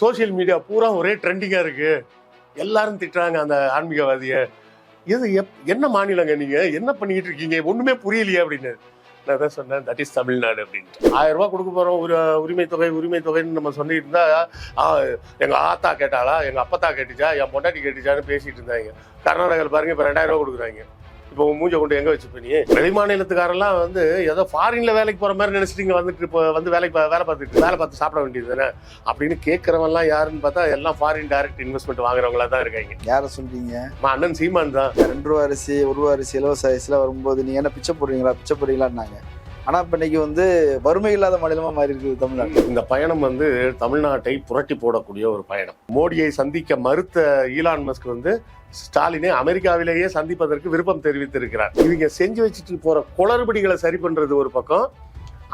Social media பூரா ஒரே ட்ரெண்டிங்காக இருக்கு. எல்லாரும் திட்டுறாங்க அந்த ஆன்மீகவாதியை. இது எப் என்ன மாநிலங்க நீங்கள் என்ன பண்ணிக்கிட்டு இருக்கீங்க? ஒன்றுமே புரியலையே அப்படின்னு. நான் தான் சொன்னேன் தட் இஸ் தமிழ்நாடு அப்படின்ட்டு ஆயிரம் ரூபா கொடுக்க போகிறோம் ஒரு உரிமை தொகை உரிமை தொகைன்னு நம்ம சொல்லிட்டு இருந்தா எங்கள் ஆத்தா கேட்டாளா? எங்கள் அப்பத்தா கேட்டுச்சா? என் பொண்டாட்டி கேட்டுச்சான்னு பேசிட்டு இருந்தாங்க. கர்நாடகாவில் பாருங்க இப்போ ரெண்டாயிரம் ரூபா கொடுக்குறாங்க. இப்போ மூஞ்ச கொண்டு எங்க வச்சுப்ப நீ? வெளி மாநிலத்துக்காரெல்லாம் வந்து ஏதோ ஃபாரின்ல வேலைக்கு போற மாதிரி நினைச்சிட்டு இங்க வந்துட்டு இப்போ வந்து வேலைக்கு வேலை பார்த்துட்டு வேலை பார்த்து சாப்பிட வேண்டியது தானே? அப்படின்னு கேட்கறவன்லாம் யாருன்னு பார்த்தா எல்லாம் ஃபாரின் டைரக்ட் இன்வெஸ்ட்மெண்ட் வாங்குறவங்களா தான் இருக்காங்க. யாரை சொல்றீங்க? அண்ணன் சீமான் தான். ரெண்டு ரூபா அரிசி ஒரு ரூபா அரிசி இலவச அரிசிலாம் வரும்போது நீங்க என்ன பிச்சை போடுறீங்களா? பிச்சை போடுறீங்களான்னாங்க. ஆனா இப்போ இன்னைக்கு வந்து வறுமை இல்லாத மாநிலமா மாறி இருக்குது தமிழ்நாடு. இந்த பயணம் வந்து தமிழ்நாட்டை புரட்டி போடக்கூடிய ஒரு பயணம். மோடியை சந்திக்க மறுத்த ஈலான் மஸ்க் வந்து ஸ்டாலினை அமெரிக்காவிலேயே சந்திப்பதற்கு விருப்பம் தெரிவித்திருக்கிறார். இவங்க செஞ்சு வச்சுட்டு போற குளறுபடிகளை சரி பண்றது ஒரு பக்கம்.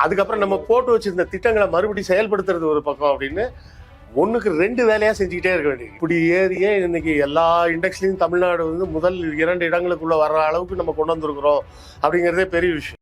அதுக்கப்புறம் நம்ம போட்டு வச்சிருந்த திட்டங்களை மறுபடியும் செயல்படுத்துறது ஒரு பக்கம் அப்படின்னு ஒண்ணுக்கு ரெண்டு வேலையா செஞ்சுக்கிட்டே இருக்க வேண்டியது இப்படி ஏறியே இன்னைக்கு எல்லா இண்டெக்ஸ்லயும் தமிழ்நாடு வந்து முதல் இரண்டு இடங்களுக்குள்ள வர்ற அளவுக்கு நம்ம கொண்டு வந்திருக்கிறோம் அப்படிங்கிறதே பெரிய விஷயம்.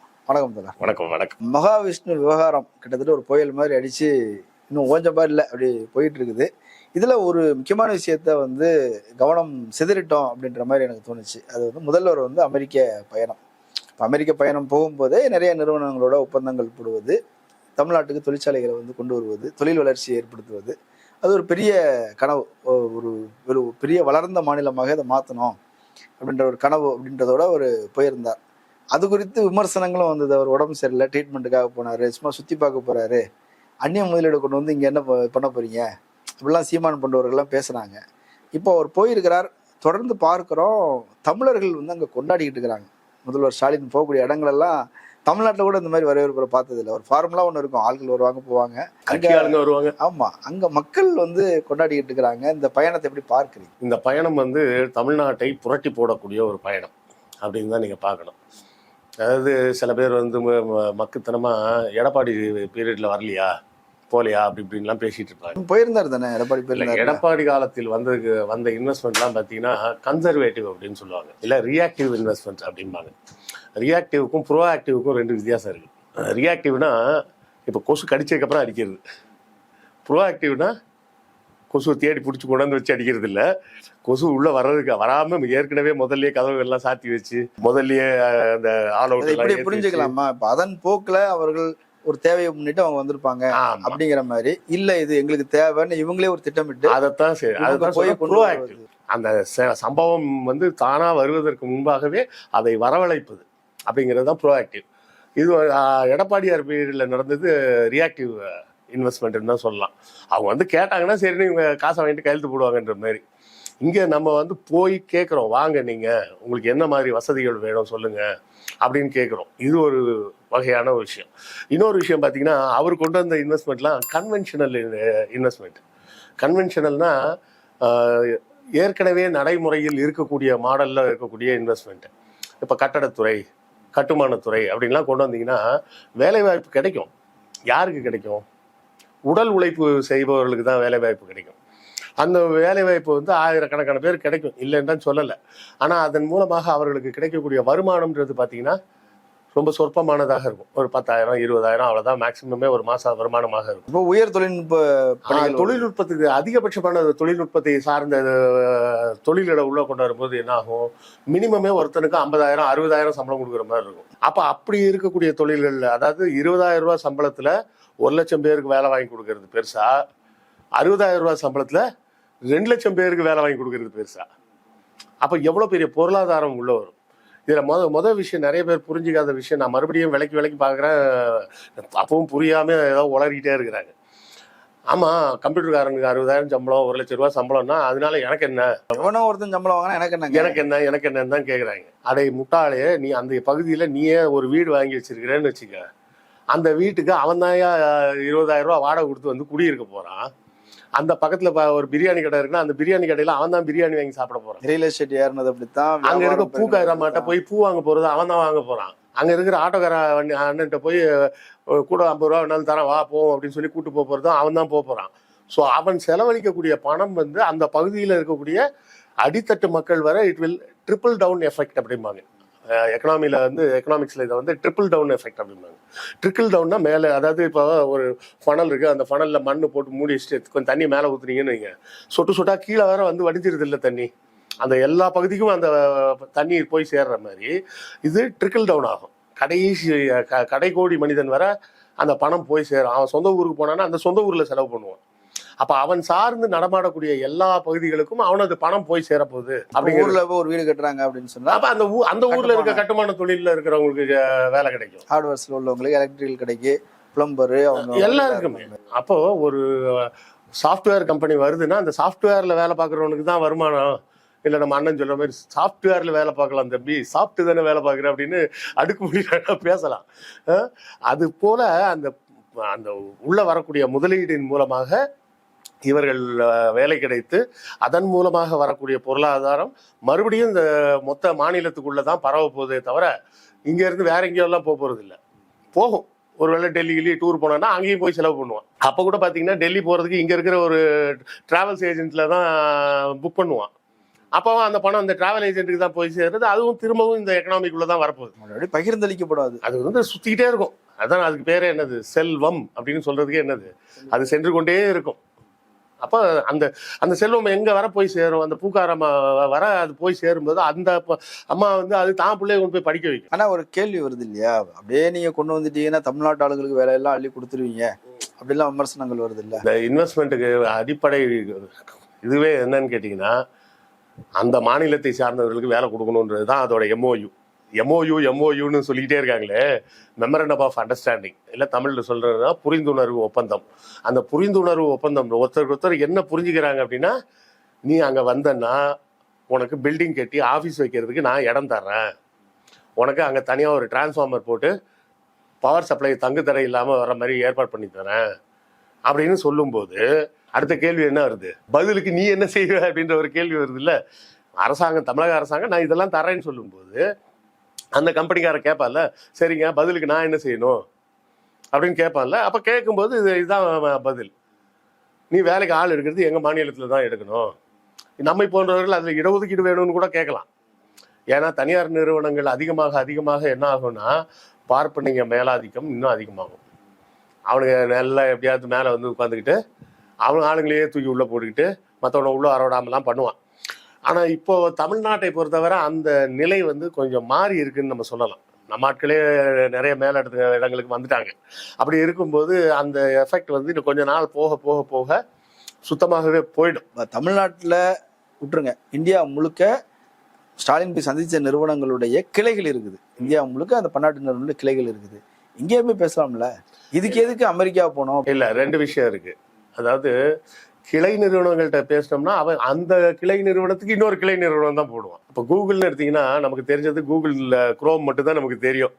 வணக்கம் தோழர். வணக்கம் வணக்கம். மகாவிஷ்ணு விவகாரம் கிட்டத்தட்ட ஒரு புயல் மாதிரி அடிச்சு இன்னும் ஓஞ்ச மாதிரி இல்லை அப்படி போயிட்டு இருக்குது இதுல ஒரு முக்கியமான விஷயத்த வந்து கவனம் சிதறிட்டோம் அப்படின்ற மாதிரி எனக்கு தோணுச்சு. அது வந்து முதல்வர் வந்து அமெரிக்க பயணம். இப்ப அமெரிக்க பயணம் போகும்போதே நிறைய நிறுவனங்களோட ஒப்பந்தங்கள் போடுவது தமிழ்நாட்டுக்கு தொழிற்சாலைகளை வந்து கொண்டு வருவது தொழில் வளர்ச்சியை ஏற்படுத்துவது. அது ஒரு பெரிய கனவு. ஒரு ஒரு பெரிய வளர்ந்த மாநிலமாக இதை மாற்றணும் அப்படின்ற ஒரு கனவு அப்படின்றதோட அவர் போயிருந்தார். அது குறித்து விமர்சனங்களும் வந்தது. அவர் உடம்பு சரியில்லை ட்ரீட்மெண்ட்டுக்காக போனாரு சும்மா சுற்றி பார்க்க போறாரு. அந்நிய முதலீடு கொண்டு வந்து இங்கே என்ன பண்ண போறீங்க? இப்படிலாம் சீமான் பண்டவர்கள்லாம் பேசுனாங்க இப்போ அவர் போயிருக்கிறார் தொடர்ந்து பார்க்குறோம் தமிழர்கள் வந்து அங்கே கொண்டாடிக்கிட்டு இருக்கிறாங்க. முதல்வர் ஸ்டாலின் போகக்கூடிய இடங்களெல்லாம் தமிழ்நாட்டில் கூட இந்த மாதிரி வரவேற்புரை பார்த்ததில்ல. ஒரு ஃபார்முலா ஒன்று இருக்கும் ஆட்கள் வருவாங்க போவாங்க. அங்கே வருவாங்க. ஆமா அங்க மக்கள் வந்து கொண்டாடிக்கிட்டு இருக்கிறாங்க. இந்த பயணத்தை எப்படி பார்க்குறீங்க? இந்த பயணம் வந்து தமிழ்நாட்டை புரட்டி போடக்கூடிய ஒரு பயணம் அப்படின்னு தான் நீங்கள் பார்க்கணும். அதாவது சில பேர் வந்து மக்குத்தனமா எடப்பாடி பீரியட்ல வரலையா போலையா அப்படி இப்படின்லாம் பேசிட்டு இருப்பாங்க. போயிருந்தார் தானே எடப்பாடி போயிருந்தாரு எடப்பாடி காலத்தில் வந்ததுக்கு வந்த இன்வெஸ்ட்மெண்ட்லாம் பார்த்தீங்கன்னா கன்சர்வேட்டிவ் அப்படின்னு சொல்லுவாங்க. இல்லை ரியாக்டிவ் இன்வெஸ்ட்மெண்ட் அப்படிம்பாங்க. ரியாக்டிவுக்கும் ப்ரோ ஆக்டிவுக்கும் ரெண்டு வித்தியாசம் இருக்கு. ரியாக்டிவ்னா இப்போ கொசு கடிச்சதுக்கப்புறம் அடிக்கிறது. ப்ரோ ஆக்டிவ்னா கொசு தேடி பிடிச்சி கொண்டாந்து வச்சு அடிக்கிறது இல்ல கொசு உள்ள வர்றதுக்கு வராம ஏற்கனவே முதல்லயே கதவு எல்லாம் சாத்தி வச்சு முதல்லயே அந்த ஆல் அவுட் புரிஞ்சுக்கலாமா? இப்ப அதன் போக்குல அவர்கள் ஒரு தேவையை முன்னிட்டு அவங்க வந்திருப்பாங்க அப்படிங்கிற மாதிரி. இல்ல இது எங்களுக்கு தேவைன்னு இவங்களே ஒரு திட்டமிட்டு அதைத்தான் சரி. அதுதான் போய் அந்த சம்பவம் வந்து தானா வருவதற்கு முன்பாகவே அதை வரவழைப்பது அப்படிங்கிறது தான் ப்ரோ ஆக்டிவ் இது எடப்பாடியார் பீரியட்ல நடந்தது ரியாக்டிவ் இன்வெஸ்ட்மெண்ட்னு தான் சொல்லலாம். அவங்க வந்து கேட்டாங்கன்னா சரி இவங்க காசை வாங்கிட்டு கையெழுத்து போடுவாங்கன்ற மாதிரி. இங்கே நம்ம வந்து போய் கேட்குறோம் வாங்க நீங்கள் உங்களுக்கு என்ன மாதிரி வசதிகள் வேணும் சொல்லுங்கள் அப்படின்னு கேட்குறோம். இது ஒரு வகையான ஒரு விஷயம். இன்னொரு விஷயம் பார்த்தீங்கன்னா அவர் கொண்டு வந்த இன்வெஸ்ட்மெண்ட்லாம் கன்வென்ஷனல் இன்வெஸ்ட்மெண்ட் கன்வென்ஷனல்னா ஏற்கனவே நடைமுறையில் இருக்கக்கூடிய மாடலில் இருக்கக்கூடிய இன்வெஸ்ட்மெண்ட் இப்போ கட்டடத்துறை கட்டுமானத்துறை அப்படின்லாம் கொண்டு வந்தீங்கன்னா வேலைவாய்ப்பு கிடைக்கும். யாருக்கு கிடைக்கும்? உடல் உழைப்பு செய்பவர்களுக்கு தான் வேலைவாய்ப்பு கிடைக்கும். அந்த வேலைவாய்ப்பு வந்து ஆயிரக்கணக்கான பேர் கிடைக்கும். இல்லைன்னு சொல்லலை. ஆனால் அதன் மூலமாக அவர்களுக்கு கிடைக்கக்கூடிய வருமானம்ன்றது பார்த்தீங்கன்னா ரொம்ப சொற்பமானதாக இருக்கும். ஒரு பத்தாயிரம் இருபதாயிரம் அவ்வளோதான் மேக்சிமமே ஒரு மாச வருமானமாக இருக்கும். இப்போ உயர் தொழில்நுட்ப தொழில்நுட்பத்துக்கு அதிகபட்சமான தொழில்நுட்பத்தை சார்ந்த தொழில்களை உள்ள கொண்டு வரும்போது என்ன ஆகும்? மினிமமே ஒருத்தனுக்கு ஐம்பதாயிரம் அறுபதாயிரம் சம்பளம் கொடுக்குற மாதிரி இருக்கும். அப்ப அப்படி இருக்கக்கூடிய தொழில்கள்ல அதாவது இருபதாயிரம் ரூபாய் சம்பளத்துல ஒரு லட்சம் பேருக்கு வேலை வாங்கி கொடுக்கறது பெருசா. அறுபதாயிரம் ரூபாய் சம்பளத்துல ரெண்டு லட்சம் பேருக்கு வேலை வாங்கி கொடுக்கறது பெருசா. அப்ப எவ்வளவு பெரிய பொருளாதாரம் உள்ள வரும். இதுல முத முத விஷயம் நிறைய பேர் புரிஞ்சுக்காத விஷயம். நான் மறுபடியும் விலைக்கு விலைக்கு பார்க்குறேன். அப்பவும் புரியாம ஏதோ உளறிக்கிட்டே இருக்கிறாங்க. ஆமா கம்ப்யூட்டர்காரனுக்கு அறுபதாயிரம் சம்பளம் ஒரு லட்சம் ரூபாய் சம்பளம்னா அதனால எனக்கு என்ன? எவனோ ஒருத்தன் சம்பளம் வாங்கினா எனக்கு என்னங்க? எனக்கு என்ன எனக்கு என்னன்னு தான் கேக்குறாங்க. அடே முட்டாளே நீ அந்த பகுதியில நீயே ஒரு வீடு வாங்கி வச்சிருக்கிறேன்னு வச்சுக்க. அந்த வீட்டுக்கு அவன் தான் இருபதாயிரம் ரூபாய் வாடகை கொடுத்து வந்து குடியிருக்க போறான். அந்த பக்கத்துல ஒரு பிரியாணி கடை இருக்குன்னா அந்த பிரியாணி கடையில அவன் தான் பிரியாணி வாங்கி சாப்பிட போறான். ரியல் எஸ்டேட் ஏறினது அப்படித்தான் அங்க இருக்க பூக்கார மாட்ட போய் பூ வாங்க போறது அவன் தான் வாங்க போறான். அங்க இருக்கிற ஆட்டோக்கார வண்டி அண்ணன்ட்ட போய் கூட ஐம்பது ரூபா வேணாலும் தரேன் வா போவோம் அப்படின்னு சொல்லி கூட்டு போக போறதும் அவன் தான் போக போறான். ஸோ அவன் செலவழிக்கக்கூடிய பணம் வந்து அந்த பகுதியில் இருக்கக்கூடிய அடித்தட்டு மக்கள் வர it will triple down effect அப்படிம்பாங்க. எக்கனாமியில் வந்து எக்கனாமிக்ஸில் இதை வந்து ட்ரிபிள் டவுன் எஃபெக்ட் அப்படிம்பாங்க. ட்ரிக்கிள் டவுன்னா மேலே அதாவது இப்போ ஒரு ஃபனல் இருக்குது அந்த ஃபனலில் மண் போட்டு மூடி வச்சுட்டு கொஞ்சம் தண்ணி மேலே ஊற்றுனீங்கன்னு வைங்க. சொட்டு சொட்டா கீழே வேற வந்து வடிஞ்சிருது இல்லை தண்ணி. அந்த எல்லா பகுதிக்கும் அந்த தண்ணீர் போய் சேர்ற மாதிரி இது ட்ரிக்கிள் டவுன் ஆகும். கடைசி க- கடைக்கோடி மனிதன் வர அந்த பணம் போய் சேரும். அவன் சொந்த ஊருக்கு போனான்னா அந்த சொந்த ஊரில் செலவு பண்ணுவான். அப்போ அவன் சார்ந்து நடமாடக்கூடிய எல்லா பகுதிகளுக்கும் அவனது பணம் போய் சேரப்போகுது அப்படிங்கிற ஊர்ல ஒரு வீடு கட்டுறாங்க அப்படின்னு சொன்னா அப்ப அந்த அந்த ஊர்ல இருக்க கட்டுமான. தொழில்ல இருக்கிறவங்களுக்கு வேலை கிடைக்கும். ஹார்ட்வேர்ஸ்ல உள்ளவங்களுக்கு எலக்ட்ரிக்கல் கடைக்கு பிளம்பரு அவங்க எல்லாருக்குமே. அப்போ ஒரு சாஃப்ட்வேர் கம்பெனி வருதுன்னா அந்த சாஃப்ட்வேர்ல வேலை பார்க்குறவனுக்கு தான் வருமானம். இல்லை நம்ம அண்ணன் சொல்ற மாதிரி சாஃப்ட்வேர்ல வேலை பார்க்கலாம் தம்பி. சாப்பிட்டு தானே வேலை பார்க்குற அப்படின்னு அடுக்குமொழி பேசலாம். அஹ், அது போல அந்த அந்த உள்ள வரக்கூடிய முதலீடின் மூலமாக இவர்கள் வேலை கிடைத்து அதன் மூலமாக வரக்கூடிய பொருளாதாரம் மறுபடியும் இந்த மொத்த மாநிலத்துக்குள்ள தான் பரவ போதே தவிர இங்க இருந்து வேற எங்கேயோ எல்லாம் போக போறது இல்ல. போகும். ஒருவேளை டெல்லி கில்லி டூர் போனோம்னா அங்கேயும் போய் செலவு பண்ணுவான். அப்போ கூட பார்த்தீங்கன்னா டெல்லி போகிறதுக்கு இங்கே இருக்கிற ஒரு டிராவல்ஸ் ஏஜென்ட்ல தான் புக் பண்ணுவான். அப்போ அந்த பணம் அந்த டிராவல் ஏஜென்ட்டுக்கு தான் போய் சேருது அதுவும் திரும்பவும் இந்த எக்கனாமிக்குள்ளே தான் வரப்போகுது. பகிர்ந்தளிக்கப்படாது. அது வந்து சுற்றிக்கிட்டே இருக்கும். அதான் அதுக்கு பேரே என்னது? செல்வம் அப்படின்னு சொல்றதுக்கே என்னது? அது சென்று கொண்டே இருக்கும். அப்போ அந்த அந்த செல்வம் எங்க வர போய் சேரும்? அந்த பூக்காரம் வர அது போய் சேரும்போது அந்த அம்மா வந்து அது தான் பிள்ளைய கொண்டு போய் படிக்க வைக்கும். ஆனா ஒரு கேள்வி வருது இல்லையா? அப்படியே நீங்க கொண்டு வந்துட்டீங்கன்னா தமிழ்நாட்டு ஆளுங்களுக்கு வேலையெல்லாம் அள்ளி கொடுத்துருவீங்க. அப்படிலாம் விமர்சனங்கள் வருது இல்ல? இந்த இன்வெஸ்ட்மெண்ட்டுக்கு அடிப்படை இதுவே என்னன்னு கேட்டிங்கன்னா அந்த மாநிலத்தை சார்ந்தவர்களுக்கு வேலை கொடுக்கணுன்றது தான் அதோட எம்ஓயு எம்ஓயு எம்ஓயுன்னு சொல்லிக்கிட்டே இருக்காங்களே மெமரண்டம் ஆஃப் அண்டர்ஸ்டாண்டிங் இல்லை தமிழில் சொல்கிறதுனா புரிந்துணர்வு ஒப்பந்தம். அந்த புரிந்துணர்வு ஒப்பந்தம் ஒருத்தருக்கு ஒருத்தர் என்ன புரிஞ்சுக்கிறாங்க அப்படின்னா நீ அங்கே வந்தன்னா உனக்கு பில்டிங் கட்டி ஆஃபீஸ் வைக்கிறதுக்கு நான் இடம் தர்றேன். உனக்கு அங்கே தனியாக ஒரு டிரான்ஸ்ஃபார்மர் போட்டு பவர் சப்ளை தங்கு தடை இல்லாமல் வர மாதிரி ஏற்பாடு பண்ணி தரேன். அப்படின்னு சொல்லும்போது அடுத்த கேள்வி என்ன வருது? பதிலுக்கு நீ என்ன செய்வ அப்படின்ற ஒரு கேள்வி வருது இல்லை அரசாங்கம் தமிழக அரசாங்கம் நான் இதெல்லாம் தரேன்னு சொல்லும்போது அந்த கம்பெனிக்கார கேட்பான்ல சரிங்க பதிலுக்கு நான் என்ன செய்யணும்? அப்படின்னு கேட்பான்ல அப்ப கேட்கும்போது இது இதுதான் பதில். நீ வேலைக்கு ஆள் எடுக்கிறது எங்க மாநிலத்துல தான் எடுக்கணும். நம்மை போன்றவர்கள் அதுல இடஒதுக்கீடு வேணும்னு கூட கேட்கலாம். ஏன்னா தனியார் நிறுவனங்கள் அதிகமாக அதிகமாக என்ன ஆகும்னா பார்ப்பனிங்க மேலாதிக்கம் இன்னும் அதிகமாகும். அவனுங்க நல்லா எப்படியாவது மேலே வந்து உட்காந்துக்கிட்டு அவன் ஆளுங்களையே தூக்கி உள்ளே போட்டுக்கிட்டு மற்றவனை உள்ளே அறவிடாமலாம் பண்ணுவான். ஆனால் இப்போ தமிழ்நாட்டை பொறுத்தவரை அந்த நிலை வந்து கொஞ்சம் மாறி இருக்குன்னு நம்ம சொல்லலாம். நம்ம ஆட்களே நிறைய மேல இடத்து இடங்களுக்கு வந்துட்டாங்க. அப்படி இருக்கும்போது அந்த எஃபெக்ட் வந்து இன்னும் கொஞ்ச நாள் போக போக போக சுத்தமாகவே போயிடும். தமிழ்நாட்டுல விட்டுருங்க. இந்தியா முழுக்க ஸ்டாலின் போய் சந்திச்ச நிறுவனங்களுடைய கிளைகள் இருக்குது. இந்தியா முழுக்க அந்த பன்னாட்டு நிறுவனங்களுடைய கிளைகள் இருக்குது. இங்கேயே போய் பேசலாம்ல? இதுக்கு எதுக்கு அமெரிக்கா போனோம்? இல்ல ரெண்டு விஷயம் இருக்கு. அதாவது கிளை நிறுவனங்கள்கிட்ட பேசினோம்னா அவன் அந்த கிளை நிறுவனத்துக்கு இன்னொரு கிளை நிறுவனம் தான் போடுவான். இப்போ கூகுள்னு எடுத்தீங்கன்னா நமக்கு தெரிஞ்சது கூகுளில் குரோம் மட்டும் தான் நமக்கு தெரியும்.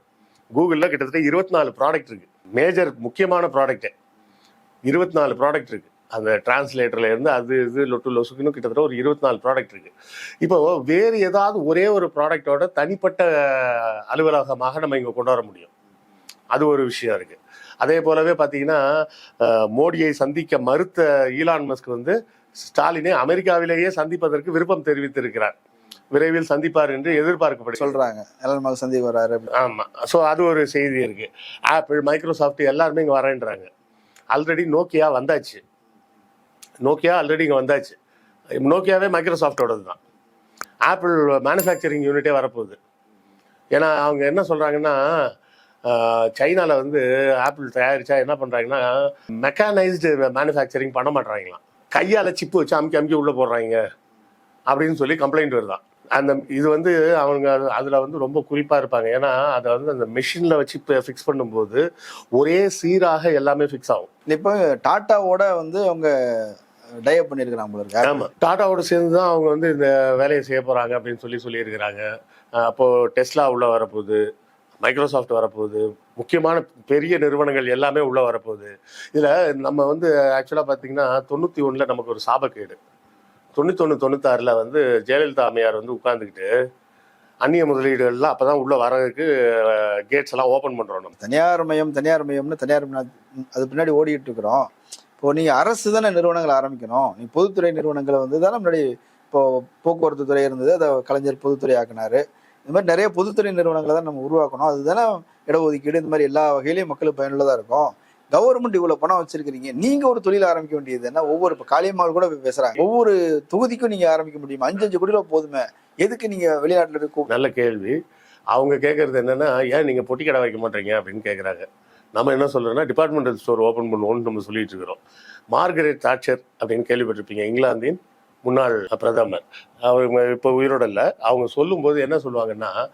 கூகுளில் கிட்டத்தட்ட இருபத்தி நாலு ப்ராடக்ட் இருக்குது மேஜர் முக்கியமான ப்ராடக்ட் இருபத்தி நாலு ப்ராடக்ட் இருக்குது அந்த டிரான்ஸ்லேட்டர்ல இருந்து அது இது லொட்டு லொசுக்குன்னு கிட்டத்தட்ட ஒரு இருபத்தி நாலு ப்ராடக்ட் இருக்கு. இப்போ வேறு ஏதாவது ஒரே ஒரு ப்ராடக்டோட தனிப்பட்ட அலுவலகமாக நம்ம இங்கே கொண்டு வர முடியும். அது ஒரு விஷயம் இருக்குது அதே போலவே பார்த்தீங்கன்னா மோடியை சந்திக்க மறுத்த ஈலான் மஸ்க் வந்து ஸ்டாலினை அமெரிக்காவிலேயே சந்திப்பதற்கு விருப்பம் தெரிவித்திருக்கிறார். விரைவில் சந்திப்பார் என்று எதிர்பார்க்கப்படுகிறது. சொல்றாங்க. எலன் மக சந்தி வராரு. ஆமா. ஸோ அது ஒரு செய்தி இருக்கு. ஆப்பிள் மைக்ரோசாஃப்ட் எல்லாருமே இங்க வரேன்றாங்க. ஆல்ரெடி நோக்கியா வந்தாச்சு. நோக்கியா ஆல்ரெடி இங்க வந்தாச்சு. நோக்கியாவே மைக்ரோசாஃப்டோடது தான். ஆப்பிள் மேனுஃபேக்சரிங் யூனிட்டே வரப்போகுது. ஏன்னா அவங்க என்ன சொல்றாங்கன்னா சைனால வந்து ஆப்பிள் தயாரிச்சா என்ன பண்றாங்கன்னா மெக்கானைஸ்டு மேனுஃபேக்சரிங் பண்ண மாட்டாங்களாம் கையால சிப்பு வச்சு அமுக்கி அமுக்கி உள்ள போடுறாங்க. அப்படின்னு சொல்லி கம்ப்ளைண்ட் வருதான் அந்த இது வந்து அவங்க அது- அதுல வந்து ரொம்ப குறிப்பா இருப்பாங்க. ஏன்னா அதை வந்து அந்த மெஷின்ல வச்சு ஃபிக்ஸ் பண்ணும்போது ஒரே சீராக எல்லாமே ஃபிக்ஸ் ஆகும். இப்போ டாட்டாவோட வந்து அவங்க டைப் பண்ணிருக்கிறாங்க போல இருக்கு. ஆமா. டாட்டாவோட சேர்ந்து தான் அவங்க வந்து இந்த வேலையை செய்ய போறாங்க அப்படின்னு சொல்லி சொல்லியிருக்கிறாங்க. அஹ் அப்போ டெஸ்லா உள்ள வரப்போகுது. மைக்ரோசாஃப்ட் வரப்போகுது. முக்கியமான பெரிய நிறுவனங்கள் எல்லாமே உள்ளே வரப்போகுது. இதில் நம்ம வந்து ஆக்சுவலாக பார்த்தீங்கன்னா தொண்ணூற்றி ஒன்றில் நமக்கு ஒரு சாபக்கேடு. தொண்ணூத்தொன்று தொண்ணூத்தாறில் வந்து ஜெயலலிதா அம்மையார் வந்து உட்காந்துக்கிட்டு அந்நிய முதலீடுகள்லாம் அப்போ தான் உள்ளே வரதுக்கு கேட்ஸ் எல்லாம் ஓப்பன் பண்ணுறோம் நம்ம. தனியார் மையம் தனியார் மையம்னு தனியார் அது பின்னாடி ஓடிட்டு இருக்கிறோம். இப்போ நீங்கள் அரசு தானே நிறுவனங்களை ஆரம்பிக்கணும். நீ பொதுத்துறை நிறுவனங்களை வந்து தானே முன்னாடி இப்போ போக்குவரத்து துறை இருந்தது அதை கலைஞர் பொதுத்துறை ஆக்குனாரு. இந்த மாதிரி நிறைய பொதுத்துறை நிறுவனங்களை தான் நம்ம உருவாக்கணும். அதுதானே இடஒதுக்கீடு இந்த மாதிரி எல்லா வகையிலையும் மக்களுக்கு பயனுள்ளதாக இருக்கும். கவர்மெண்ட் இவ்வளோ பணம் வச்சிருக்கிறீங்க. நீங்கள் ஒரு தொழில் ஆரம்பிக்க வேண்டியது என்ன? ஒவ்வொரு இப்போ காளியம்மாள் கூட பேசுகிறாங்க ஒவ்வொரு தொகுதிக்கும் நீங்கள் ஆரம்பிக்க முடியுமா? அஞ்சு அஞ்சு கோடி ரூபா போதுமே. எதுக்கு நீங்கள் வெளிநாட்டில் இருக்கும் நல்ல கேள்வி. அவங்க கேட்குறது என்னென்னா ஏன் நீங்கள் பொட்டி கடை வைக்க மாட்டீங்க? அப்படின்னு கேட்குறாங்க நம்ம என்ன சொல்கிறோம்னா டிபார்ட்மெண்டல் ஸ்டோர் ஓப்பன் பண்ணுவோம்னு நம்ம சொல்லிட்டு இருக்கிறோம். மார்கரெட் தாட்சர் அப்படின்னு கேள்விப்பட்டிருப்பீங்க இங்கிலாந்தின் முன்னாள் பிரதமர். அவங்க இப்போ உயிரோட இல்லை. அவங்க சொல்லும்போது என்ன சொல்லுவாங்கன்னா